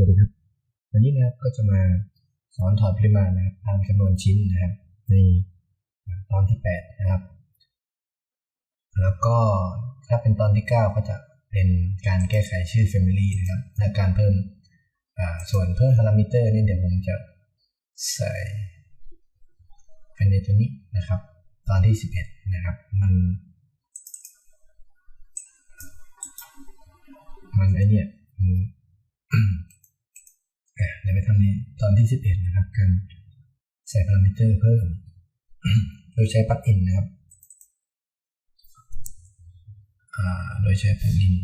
วัสดีครับวันนี้นะครับก็จะมาสอนถอดปริมาณนะครับตามจำนวนชิ้นนะครับ ในตอนที่8นะครับ แล้วก็ถ้าเป็นตอนที่ 9 ก็จะเป็นการแก้ไขชื่อ Family นะครับและการเพิ่มส่วนเพิ่มพารามิเตอร์นี่เดี๋ยวผมจะใส่เป็นในตัวนี้นะครับ ตอนที่ 11 นะครับ มัน มันไอเนี่ยมันอะ เดี๋ยวไปทำนี้ตอนที่ 11 นะครับ การใส่พารามิเตอร์เพิ่ม โดยใช้ปลั๊กอินนะครับโดยใช้ปลั๊กอิน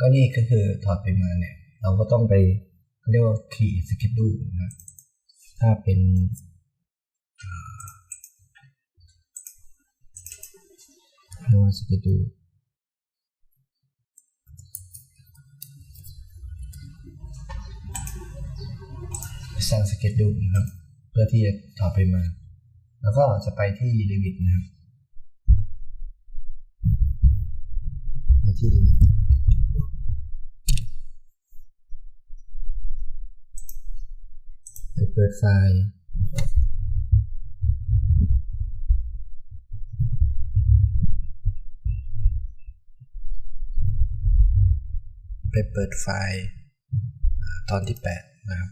ก็นี่ก็คือถอดไปมาเนี่ย เราก็ต้องไป เรียกว่า create schedule นะถ้าเป็นเรียกว่า schedule สร้าง schedule นะครับเพื่อที่จะถอดไปมา แล้วก็จะไปที่ limit นะครับไปที่ limit ปิดไฟล์ไปเปิดไฟล์ตอนที่ 8 นะครับ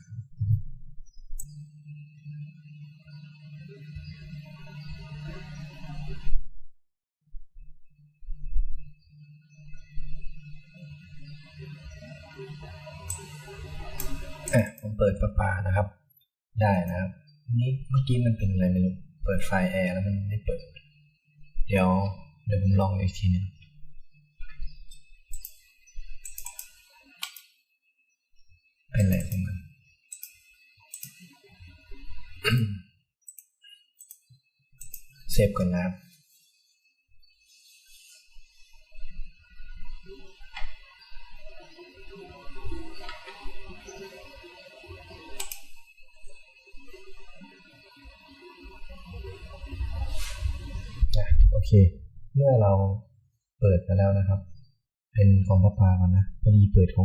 อะผมเปิดประปานะครับ ได้นะครับนี่เมื่อกี้มันเป็นอะไรไม่รู้เปิดไฟล์แอร์แล้วมันไม่เปิด เดี๋ยวเดี๋ยวผมลองอีกทีหนึงเป็นอะไรของมันเซฟก่อนนะครับ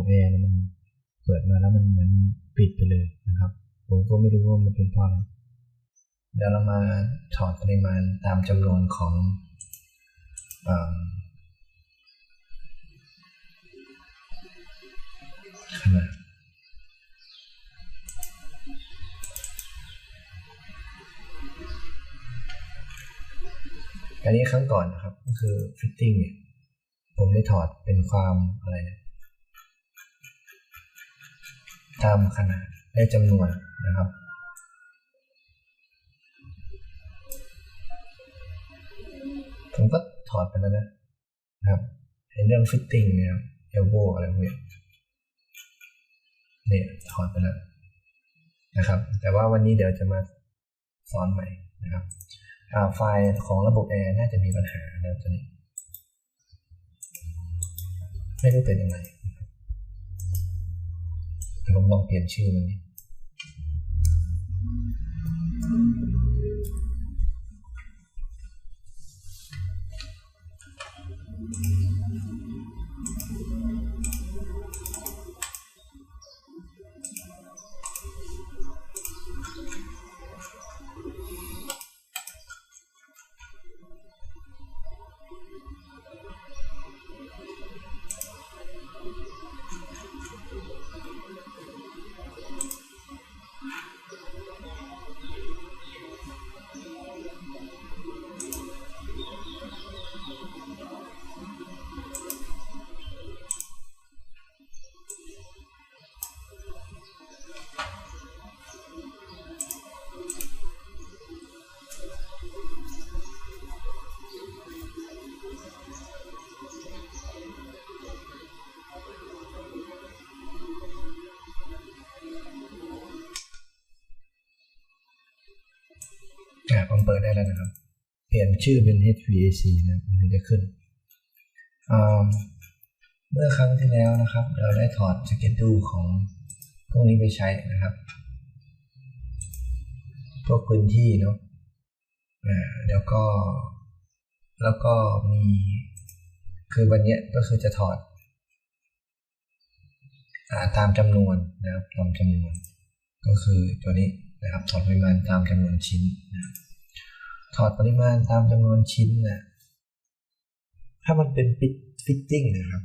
แอร์มันเปิดมาแล้วมันเหมือนปิดไปเลยนะครับ ผมก็ไม่รู้ว่ามันเป็นเพราะอะไรเดี๋ยวเรามาถอดปริมาณตามจำนวนของอ่าขนาดอันนี้ครั้งก่อนนะครับ ก็คือ fitting เนี่ย ผมได้ถอดเป็นความอะไรนะ ตามขนาดได้จำนวนนะครับผมก็ถอดไปแล้วนะครับในเรื่อง fitting เนี่ยครับ elbow อะไรพวกเนี้ยเนี่ยถอดไปแล้วนะครับ แต่ว่าวันนี้เดี๋ยวจะมาสอนใหม่นะครับไฟล์ของระบบแอร์น่าจะมีปัญหานะตัวนี้ ไม่รู้เป็นยังไง นะครับเดี๋ยวผมลองเปลี่ยนชื่อมันนี่ เปิดได้แล้วนะครับ เปลี่ยนชื่อเป็น HVAC นะมันจะขึ้น เมื่อครั้งที่แล้วนะครับ เราได้ถอดสเก็ตดูของพวกนี้ไปใช้นะครับพวกพื้นที่เนาะแล้วก็ แล้วก็มี คือวันนี้ก็คือจะถอดอาตามจำนวนนะครับตามจำนวน ก็คือตัวนี้นะครับถอดปริมาณตามจำนวนชิ้นนะ ถอดปริมาณตามจำนวนชิ้นนะถ้ามันเป็นฟิตติ้งนะครับ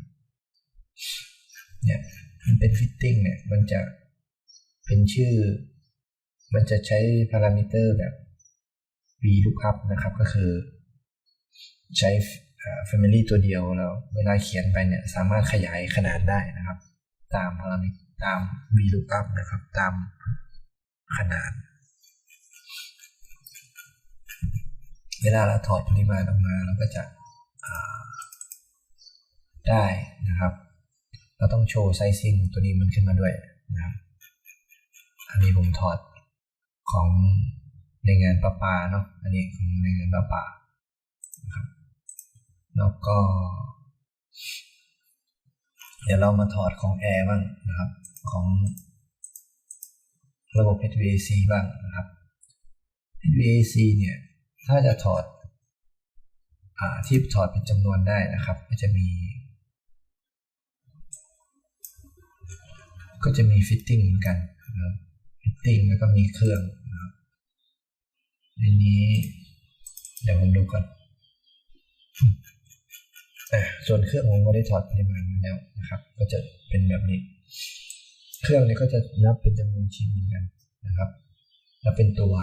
เนี่ยมันเป็นฟิตติ้งเนี่ย มันจะเป็นชื่อ มันจะใช้พารามิเตอร์แบบ VLOOKUP นะครับ ก็คือ ใช้ Family ตัวเดียวแล้ว เวลาเขียนไปเนี่ย สามารถขยายขนาดได้นะครับ ตามพารามิตาม VLOOKUP นะครับ ตามขนาด เวลาเราถอดปริมาณออกมาเราก็จะได้นะครับ เราต้องโชว์ไซซิ่งตัวนี้มันขึ้นมาด้วยนะครับอันนี้ผมถอดของในงานประปาเนาะอันนี้ของในงานประปานะครับแล้วก็ เดี๋ยวเรามาถอดของแอร์บ้างนะครับ ของระบบ HVAC บ้างนะครับ HVAC เนี่ย ถ้าจะถอดอที่ถอดเป็นจำนวนได้นะครับ ก็จะมี ก็จะมีฟิตติ้งเหมือนกันนะครับฟิตติ้งแล้วก็มีเครื่องนะครับในนี้เดี๋ยวผมดูก่อนอ่าส่วนเครื่องผมก็ได้ถอดปริมาณมาแล้วนะครับ ก็จะเป็นแบบนี้ เครื่องนี้ก็จะนับเป็นจำนวนชิ้นเหมือนกันนะครับแล้วเป็นตัว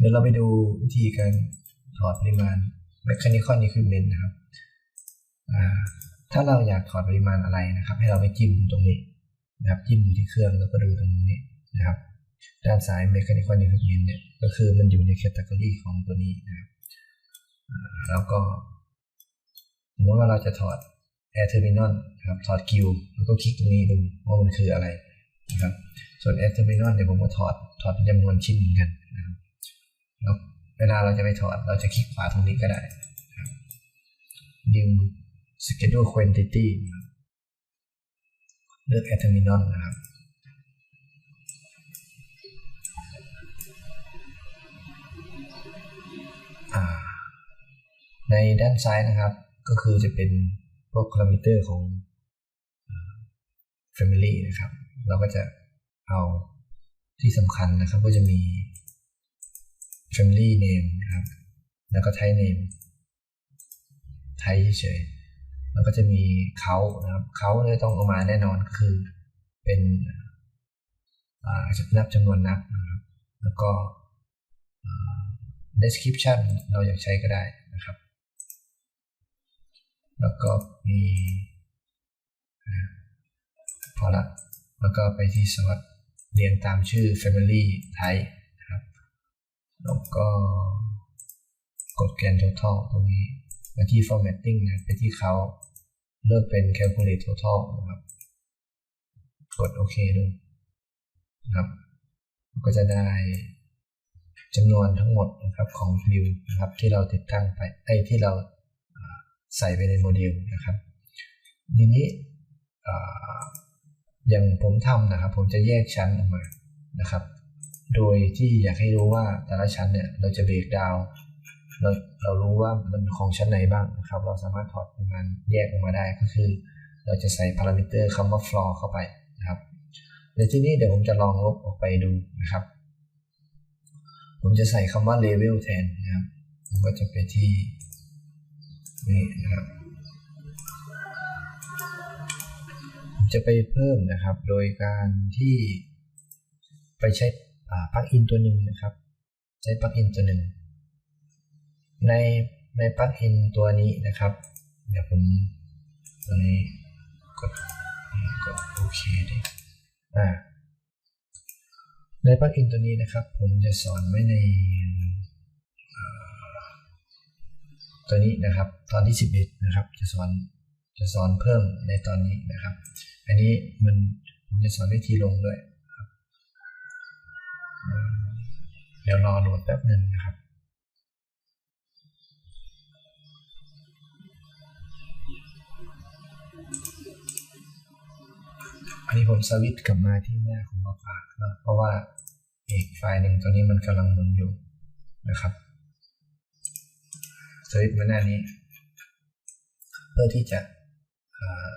เดี๋ยวเราไปดูวิธีการถอดปริมาณ mechanical equipment นะครับถ้าเราอยากถอดปริมาณอะไรนะครับ ให้เราไปจิ้มตรงนี้นะครับจิ้มที่เครื่องแล้วก็ดูตรงนี้นะครับ ด้านซ้าย mechanical equipment เนี่ยก็คือมันอยู่ในแคตตากรีของตัวนี้นะครับแล้วก็สมมติว่าเราจะถอด air terminal นะครับถอดกิวแล้วก็คลิกตรงนี้ดูว่ามันคืออะไรนะครับส่วน air terminal เนี่ยผมก็ถอดถอดเป็นจำนวนชิ้นเหมือนกัน แล้วเวลาเราจะไปถอด เราจะคลิกขวาตรงนี้ก็ได้นะครับ new schedule quantity นะครับเลือก air terminal นะครับในด้านซ้ายนะครับ ก็คือจะเป็นพวกพารามิเตอร์ของ Family นะครับ เราก็จะเอาที่สำคัญนะครับ ก็จะมี Family Name นะครับ แล้วก็ Type Name ไทยเฉยๆแล้วก็จะมีเขานะครับเขาเลยต้องเอามาแน่นอนคือเป็นนับจำนวนนับนะครับแล้วก็ description เราอยากใช้ก็ได้นะครับ แล้วก็มีพอละแล้วก็ไปที่สวัสดเรียงตามชื่อ family type แล้วก็กดแกน total ตรงนี้มาที่ formatting นะไปที่เขาเลือกเป็น calculate total นะครับ กดโอเคดูนะครับ ก็จะได้จำนวนทั้งหมดนะครับของฟิวนะครับที่เราติดตั้งไปไอ้ที่เราใส่ไปในโมเดลนะครับทีนี้อย่างผมทำนะครับ ผมจะแยกชั้นออกมานะครับ โดยที่อยากให้รู้ว่าแต่ละชั้นเนี่ยเราจะเบรกดาวเราเรารู้ว่ามันของชั้นไหนบ้างนะครับ เราสามารถถอดมาณแยกออกมาได้ก็คือ เราจะใส่พารามิเตอร์คำว่า floor เข้าไปนะครับในที่นี้เดี๋ยวผมจะลองลบออกไปดูนะครับ ผมจะใส่คำว่า level แทนนะครับผมก็จะไปที่นี่นะครับผมจะไปเพิ่มนะครับ โดยการที่ไปใช้ ปลั๊กอินตัวหนึ่งนะครับ ใช้ปลั๊กอินตัวหนึ่งในในปลั๊กอินตัวนี้นะครับ เดี๋ยวผมตัวนี้กดกดโอเคดิอ่าในปลั๊กอินตัวนี้นะครับ ผมจะสอนไว้ในตัวนี้นะครับ ตอนที่ 11 นะครับ จะสอนจะสอนเพิ่มในตอนนี้นะครับ อันนี้มันผมจะสอนวิธีลงด้วย เดี๋ยวรอโหลดแป๊บหนึ่งนะครับอันนี้ผมสวิตช์กลับมาที่หน้าของมาฝากนะเพราะว่าอีกไฟล์หนึ่งตอนนี้มันกำลังหมุนอยู่นะครับสวิตช์มาหน้านี้ เพื่อที่จะอ่า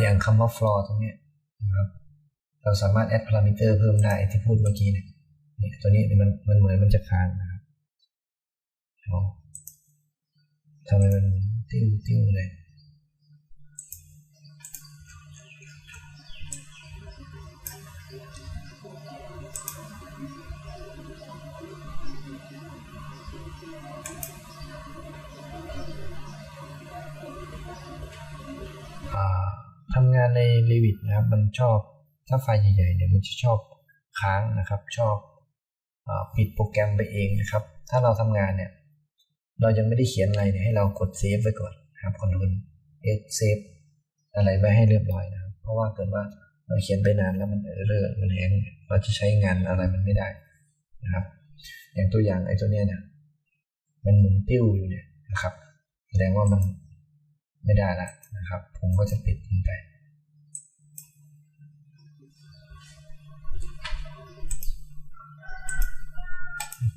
อย่างคำว่า floor ตรงนี้นะครับ เราสามารถ add parameter เพิ่มได้ที่พูดเมื่อกี้เนี่ยเนี่ยตัวนี้มันมันเหมือนมันจะค้างนะครับเอาทำไมมันติ้วติ้วเลยทำงานใน Revit นะครับ มันชอบ ถ้าไฟล์ใหญ่ๆเนี่ยมันจะชอบค้างนะครับ ชอบอปิดโปรแกรมไปเองนะครับ ถ้าเราทำงานเนี่ย เรายังไม่ได้เขียนอะไรเนี่ยให้เรากดเซฟไว้ก่อนนะครับคอนโทรลเอเซฟอะไรไว้ให้เรียบร้อยนะครับ เพราะว่าเกิดว่าเราเขียนไปนานแล้วมันเออเรอร์มันแฮงเราจะใช้งานอะไรมันไม่ได้นะครับ อย่างตัวอย่างไอ้ตัวเนี้ยเนี่ยมันหมุนติ้วอยู่เนี่ยนะครับ แสดงว่ามันไม่ได้ละนะครับ ผมก็จะปิดมันไป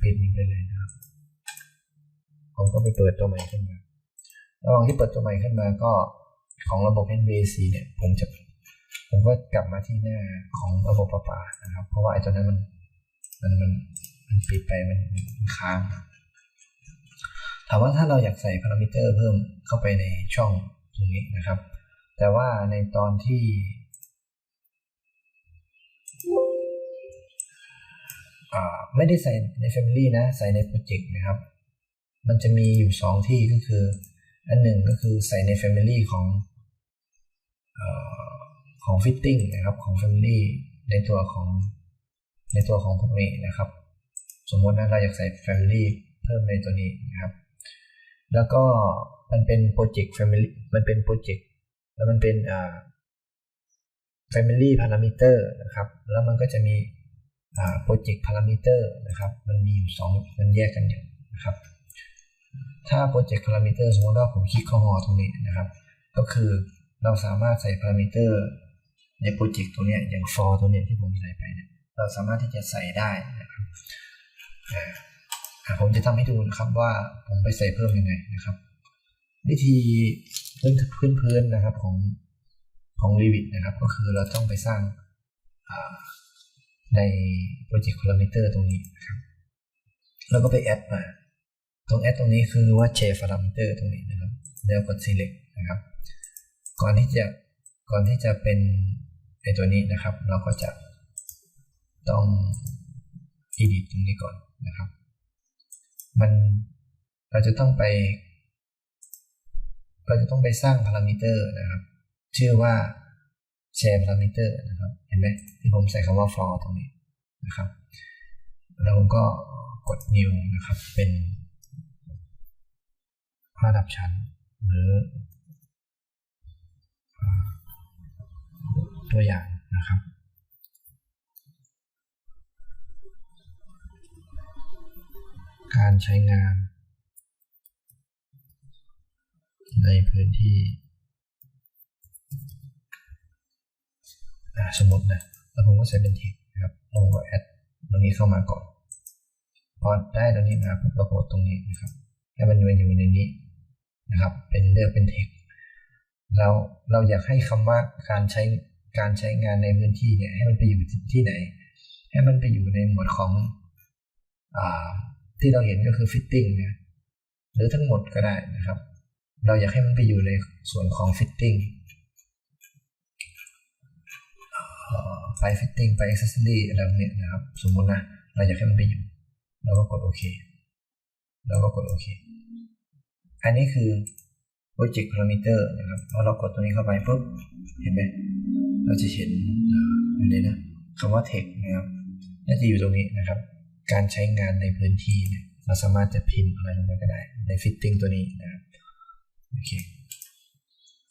ปิดมันไปเลยนะครับ ผมก็ไปเปิดตัวใหม่ขึ้นมา ระหว่างที่เปิดตัวใหม่ขึ้นมาก็ของระบบ NBC เนี่ย ผมจะ ผมก็กลับมาที่หน้าของระบบประปานะครับ เพราะว่าไอ้ตัวนั้นมัน มันมันมันปิดไปมันมันค้างถามว่าถ้าเราอยากใส่พารามิเตอร์เพิ่มเข้าไปในช่องตรงนี้นะครับ แต่ว่าในตอนที่ ไม่ได้ใส่ใน Family นะ ใส่ในโปรเจกต์นะครับ มันจะมีอยู่สองที่ก็คือ อันหนึ่งก็คือใส่ใน Family ของเอ่อของ Fitting นะครับของ Family ในตัวของในตัวของพวกนี้นะครับ สมมตินะเราอยากใส่ Family เพิ่มในตัวนี้นะครับ แล้วก็มันเป็นโปรเจกต์ Family มันเป็นโปรเจกต์แล้วมันเป็นอ่า Family Parameter นะครับ แล้วมันก็จะมี อ่า Project Parameter นะครับมันมีอยู่สองมันแยกกันอยู่นะครับถ้า Project Parameter สมมติว่าผมคลิกเข้าหอตรงนี้นะครับ ก็คือเราสามารถใส่ Parameter ในโปรเจกต์ตัวนี้อย่าง for ตัวนี้ที่ผมใส่ไปเนี่ยเราสามารถที่จะใส่ได้นะครับอ่าผมจะทำให้ดูนะครับว่าผมไปใส่เพิ่มยังไงนะครับ วิธีพื้นพื้นพื้นนะครับของของ Revit นะครับ ก็คือเราต้องไปสร้าง อ่าใน Project Parameter ตรงนี้นะครับแล้วก็ไปแอดมา ตรงแอดตรงนี้คือว่า Share Parameter ตรงนี้นะครับ แล้วกด Select นะครับ ก่อนที่จะก่อนที่จะเป็นไอตัวนี้นะครับ เราก็จะต้อง edit ตรงนี้ก่อนนะครับ มันเราจะต้องไป เราจะต้องไปสร้างพารามิเตอร์นะครับ ชื่อว่า share parameter นะครับเห็นไหมที่ผมใส่คำว่า for ตรงนี้นะครับ แล้วผมก็กด new นะครับ เป็นระดับชั้น หรือตัวอย่างนะครับการใช้งาน ในพื้นที่ สมมตินะแล้วผมก็ใส่เป็น text นะครับลงก็แอดตรงนี้เข้ามาก่อน พอได้ตรงนี้มาปุ๊บเรากดตรงนี้นะครับให้มันมาอยู่ในนี้นะครับ เป็นเลือกเป็น text เราเราอยากให้คำว่าการใช้การใช้งานในพื้นที่เนี่ยให้มันไปอยู่ที่ไหน ให้มันไปอยู่ในหมวดของอที่เราเห็นก็คือ fitting เนี่ยหรือทั้งหมดก็ได้นะครับ เราอยากให้มันไปอยู่ในส่วนของ fitting เอ่อ ไป fitting ไป accessory อะไรพวกเนี้ยนะครับ สมมุตินะ เราอยากให้มันไปอยู่ เราก็กดโอเค เราก็กดโอเค อันนี้คือ project parameter นะครับพอเรากดตัวนี้เข้าไปปุ๊บ เห็นไหม เราจะเห็นอยู่ในนะคำว่า text นะครับ น่าจะอยู่ตรงนี้นะครับ การใช้งานในพื้นที่เนี่ยเราสามารถจะพิมพ์อะไรลงไปก็ได้ ใน fitting ตัวนี้นะครับ โอเค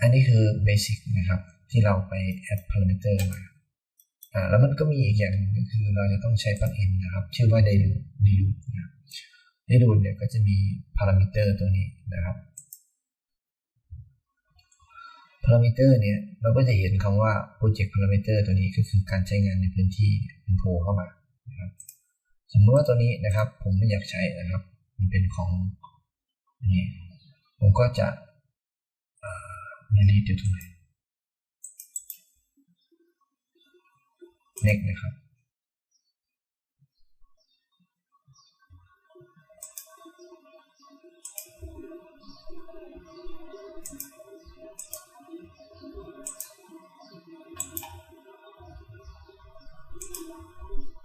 อันนี้คือ basic นะครับ ที่เราไป add parameter มา อ่าแล้วมันก็มีอีกอย่างหนึงก็คือเราจะต้องใช้ plugin นะครับ ชื่อว่า dilute dilute นะครับ dilute เนี่ยก็จะมี parameter ตัวนี้นะครับ parameter เนี่ยเราก็จะเห็นคำว่า project parameter ตัวนี้ก็คือการใช้งานในพื้นที่เป็นโผล่เข้ามานะครับสมมติว่าตัวนี้นะครับ ผมไม่อยากใช้นะครับ มันเป็นของนี่ผมก็จะอ่อ delete อยู่ตรงไหน next นะครับ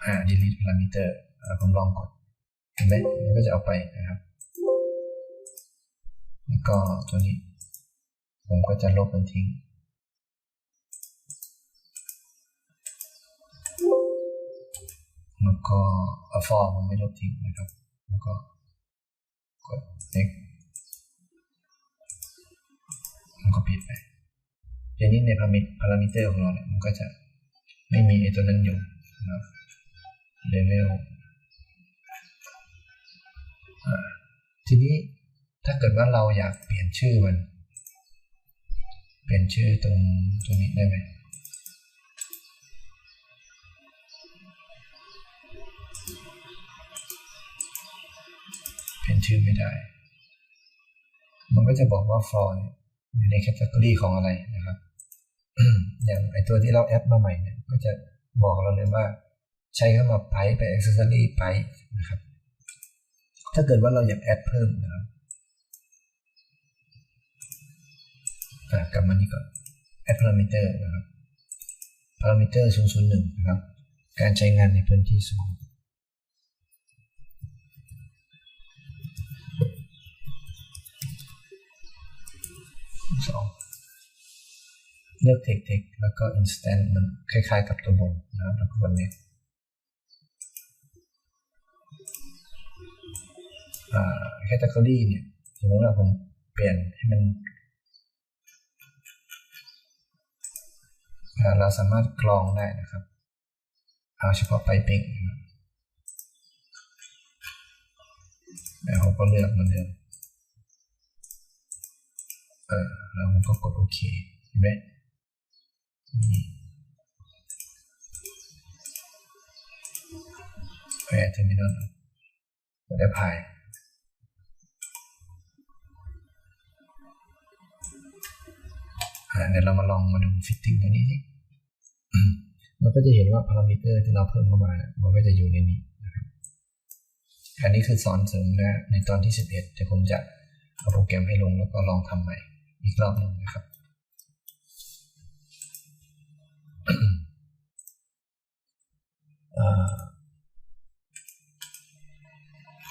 อ่า delete parameter อ่าผมลองกดเห็นไหมมันก็จะเอาไปนะครับ แล้วก็ตัวนี้ ผมก็จะลบมันทิ้ง แล้วก็อาฟอร์มผมไม่ลบทิ้งนะครับ แล้วก็กด next มันก็ปิดไปทีนี้ในพารามิเตอร์ของเราเนี่ยมันก็จะไม่มีไอตัวนั้นอยู่นะครับเลเวลทีนี้ถ้าเกิดว่าเราอยากเปลี่ยนชื่อมัน เปลี่ยนชื่อตรงตรงนี้ได้ไหม ชื่อไม่ได้ มันก็จะบอกว่า for เนี่ยอยู่ในแคตตา o r y ของอะไรนะครับ อย่างไอตัวที่เราแอดมาใหม่เนี่ย ก็จะบอกเราเลยว่าใช้คำว่าไปไป accessory ไปนะครับ ถ้าเกิดว่าเราอยากแอดเพิ่มนะครับกลับมานี่ก่อน add parameter นะครับ parameter 001 นะครับ การใช้งานในพื้นที่สูง สองเลือก text text แล้วก็ instant มันคล้ายๆกับตัวบนนะครับแล้วก็บนนี้แคตตากรีเนี่ยสมมติว่าผมเปลี่ยนให้มันเราสามารถกรองได้นะครับ เอาเฉพาะไปปิ้งนะครับแล้วผมก็เลือกเหมือนเดิม แล้วผมก็กดโอเคเห็นไหมนี่แปดเทอร์มินอลกดได้พายเดี๋ยวเรามาลองมาดูฟิตติ้งตัวนี้สิมันก็จะเห็นว่าพารามิเตอร์ที่เราเพิ่มเข้ามา มันก็จะอยู่ในนี้นะครับอันนี้คือสอนเสริมนะ ในตอนที่ 11เดี๋ยวผมจะเอาโปรแกรมให้ลงแล้วก็ลองทำใหม่ อีกรอบหนึ่งนะครับ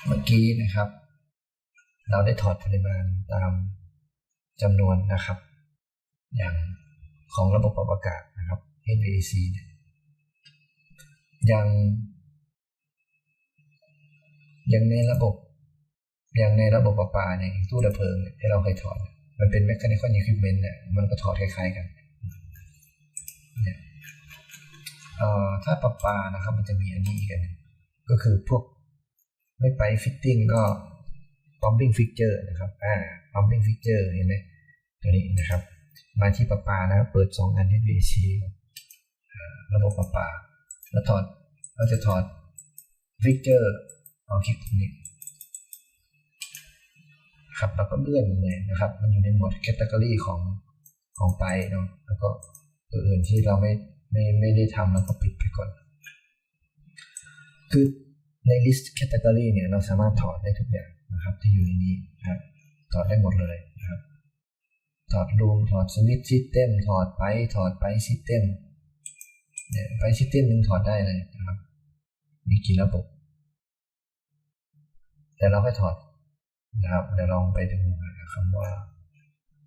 เมื่อกี้นะครับ เราได้ถอดปริมาณตามจำนวนนะครับ อย่างของระบบปรับอากาศนะครับ HVAC เนี่ยอย่างอย่างในระบบอย่างในระบบประปาเนี่ยตู้ดับเพลิงที่เราเคยถอด มันเป็น mechanical equipment เนี่ยมันก็ถอดคล้ายๆกันเนี่ยเอ่อถ้าปะปานะครับมันจะมีอันนี้อีกนหนึงก็คือพวกไม่ไป fitting ก็ pumping fixture นะครับอ่า pumping fixture เห็นไหมตัวนี้นะครับ มาที่ปะปานะเปิดสองอัน HVAC ระบบปะปาแล้วถอดเราจะถอดฟิกเจอร์เอาคลิกตรงนี้ ครับแล้วก็เลื่อนเลยนะครับ มันอยู่ในหมวดแคตตากรีของของไปเนาะแล้วก็ตัวอื่นที่เราไม่ไม่ไม่ได้ทำแล้วก็ปิดไปก่อน คือใน list category เนี่ยเราสามารถถอดได้ทุกอย่างนะครับ ที่อยู่ในนี้นะครับถอดได้หมดเลยนะครับ ถอดรูมถอดสวิตช์ซิสเต็มถอดไปถอดไปซิสเต็มเนี่ยไปซิสเต็มนึงถอดได้เลยนะครับ มีกี่ระบบ แต่เราให้ถอด นะครับเดี๋ยวลองไปดูคำว่า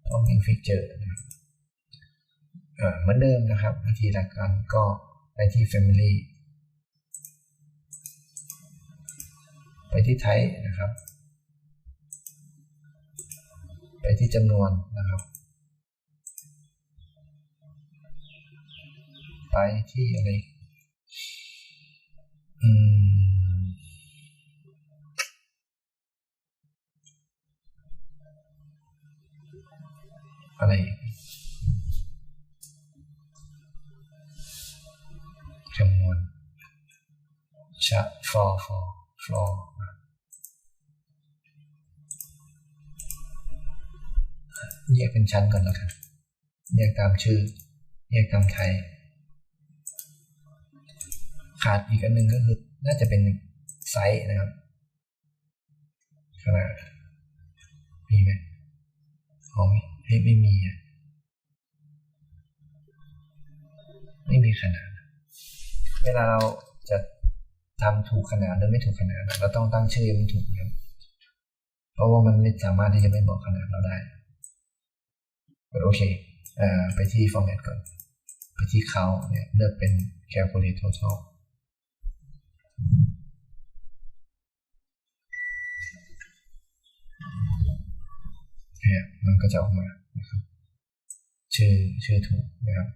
Plumbing Fixture นะครับเหมือนเดิมนะครับวิธีหลักการก็ไปที่ Family ไปที่ Type นะครับ ไปที่จำนวนนะครับ ไปที่อะไรอืม อะไรจำนวนชะฟอฟอฟลอเรียกเป็นชั้นก่อนแล้วกันแยกตามชื่อแยกตามไทย ขาดอีกอันหนึ่งก็คือ น่าจะเป็นไซส์นะครับขนาด อ๋อไม่ไม่มีอะไม่มีขนาด เวลาเราจะทำถูกขนาดหรือไม่ถูกขนาดเราต้องตั้งชื่อมันถูกนะครับเพราะว่ามันไม่สามารถที่จะไม่บอกขนาดเราได้โอเคอ่าไปที่ format ก่อน ไปที่เขาเนี่ยเลือกเป็น calculate total เนี่ยมันก็จะออกมานะครับชื่อชื่อถูกนะครับ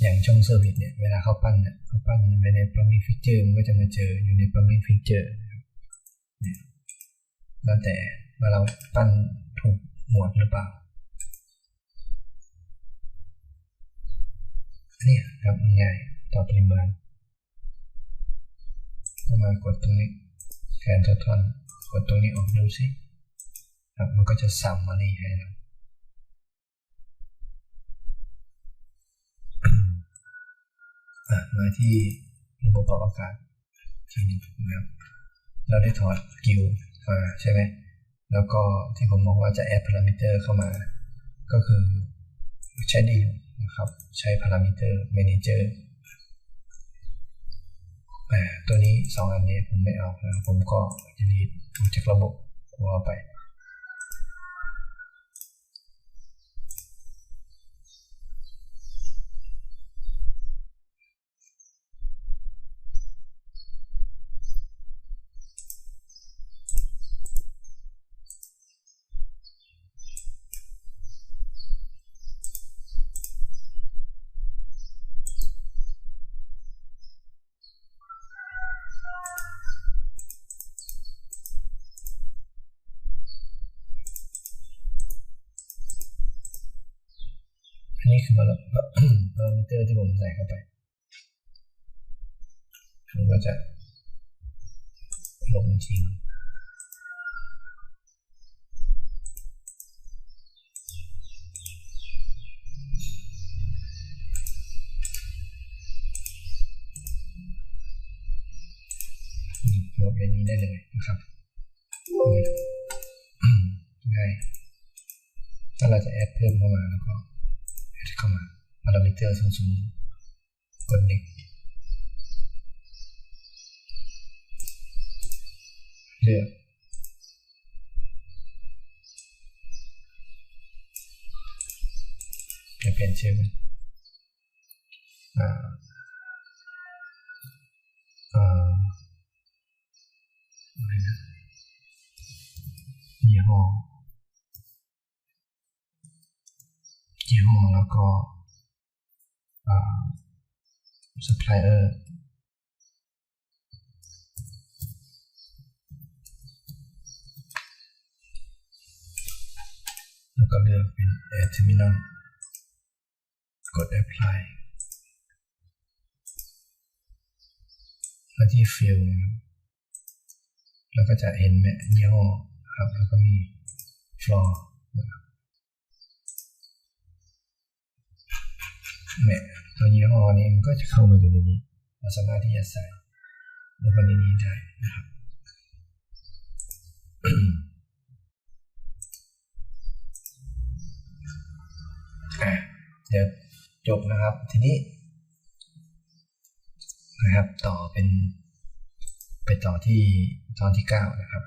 อย่างช่องเซอร์วิสเนี่ยเวลาเขาปั้นเนี่ยเขาปั้นไปใน plumbing fixture มันก็จะมาเจออยู่ใน plumbing fixture นะครับเนี่ยแล้วแต่ว่าเราปั้นถูกหมวดหรือเปล่าอันนี้ครับง่ายต่อปริมาณก็มากดตรงนี้ แทนททอนกดตรงนี้ออกดูสิครับมันก็จะซ้ำมานี่ให้เราอะมาที่ระบบปรับอากาศทีนี้นะครับเราได้ถอดกิวมาใช่ไหมแล้วก็ที่ผมบอกว่าจะแอดพารามิเตอร์เข้ามา ก็คือใช้ดีนะครับ ใช้พารามิเตอร์ manager ต่ตัวนี้สองอันนี้ผมไม่เอานะผมก็จะดีออกจากระบบผมเอาไป อันนี้คือพาราพารามิเตอร์ที่ผมใส่เข้าไปมันก็จะลงจริงโหลดในนี้ได้เลยนะครับง่ายถ้าเราจะแอดเพิ่มเข้ามาแล้วก็ เข้ามาพารามิเตอร์สูงๆกดนิกเลือกเปลี่ยนชื่อมันอ่าอ่าอะไรนะยี่ห้อ ห้องแล้วก็อ่า supplier แล้วก็เลือกเป็น add terminal กด apply มาที่ fill แล้วก็จะเห็นแม่ยี่ห้อครับ แล้วก็มี floor นะครับ แม่ตัวยี่ห้อนี้มันก็จะเข้ามาอยู่ในนี้เราสามารถที่จะใส่ลงไปในนี้ได้นะครับอะเดี๋ยวจบนะครับทีนี้นะครับต่อเป็นไปต่อที่ตอนที่ 9 นะครับ